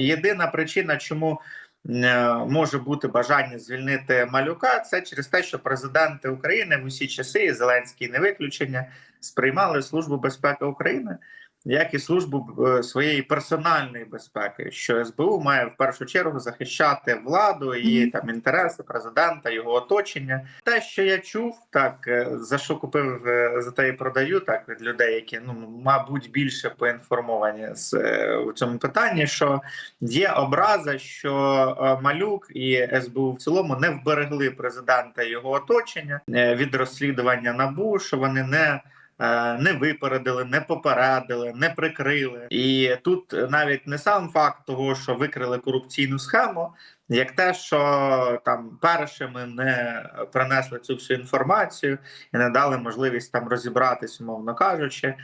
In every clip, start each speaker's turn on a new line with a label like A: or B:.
A: Єдина причина, чому е, може бути бажання звільнити малюка, це через те, що президенти України в усі часи, і Зеленський не виключення, сприймали службу безпеки України як і службу е, своєї персональної безпеки, що СБУ має в першу чергу захищати владу і там інтереси президента, його оточення. Те, що я чув, так е, за що купив, е, за те і продаю, так від людей, які ну мабуть більше поінформовані з у цьому питанні, що є образа, що малюк і СБУ в цілому не вберегли президента і його оточення від розслідування набу, що вони не. Е, Не випередили, не попередили, не прикрили, і тут навіть не сам факт того, що викрили корупційну схему, як те, що там першими не принесли цю всю інформацію і не дали можливість там розібратись, умовно кажучи,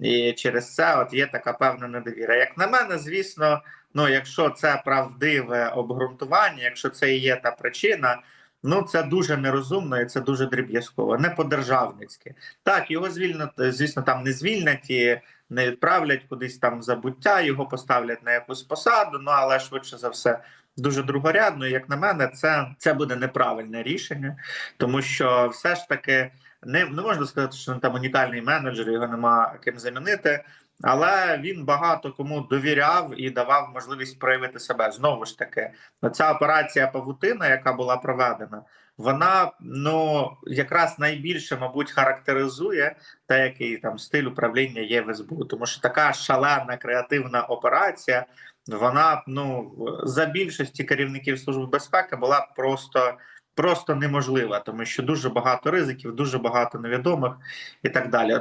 A: і через це от є така певна недовіра. Як на мене, звісно, ну якщо це правдиве обґрунтування, якщо це і є та причина. Ну, це дуже нерозумно і це дуже дріб'язково, не по-державницьки. Так, його звільнять, звісно, там не звільнять і не відправлять кудись там забуття, його поставлять на якусь посаду. Ну але швидше за все, дуже другорядно. Як на мене, це, це буде неправильне рішення, тому що все ж таки не, не можна сказати, що там унікальний менеджер, його нема ким замінити. Але він багато кому довіряв і давав можливість проявити себе. Знову ж таки, ця операція Павутина, яка була проведена, вона ну якраз найбільше, мабуть, характеризує те, який там стиль управління є в СБУ. Тому що така шалена креативна операція, вона ну за більшості керівників служби безпеки була просто. Просто неможлива, тому що дуже багато ризиків, дуже багато невідомих і так далі.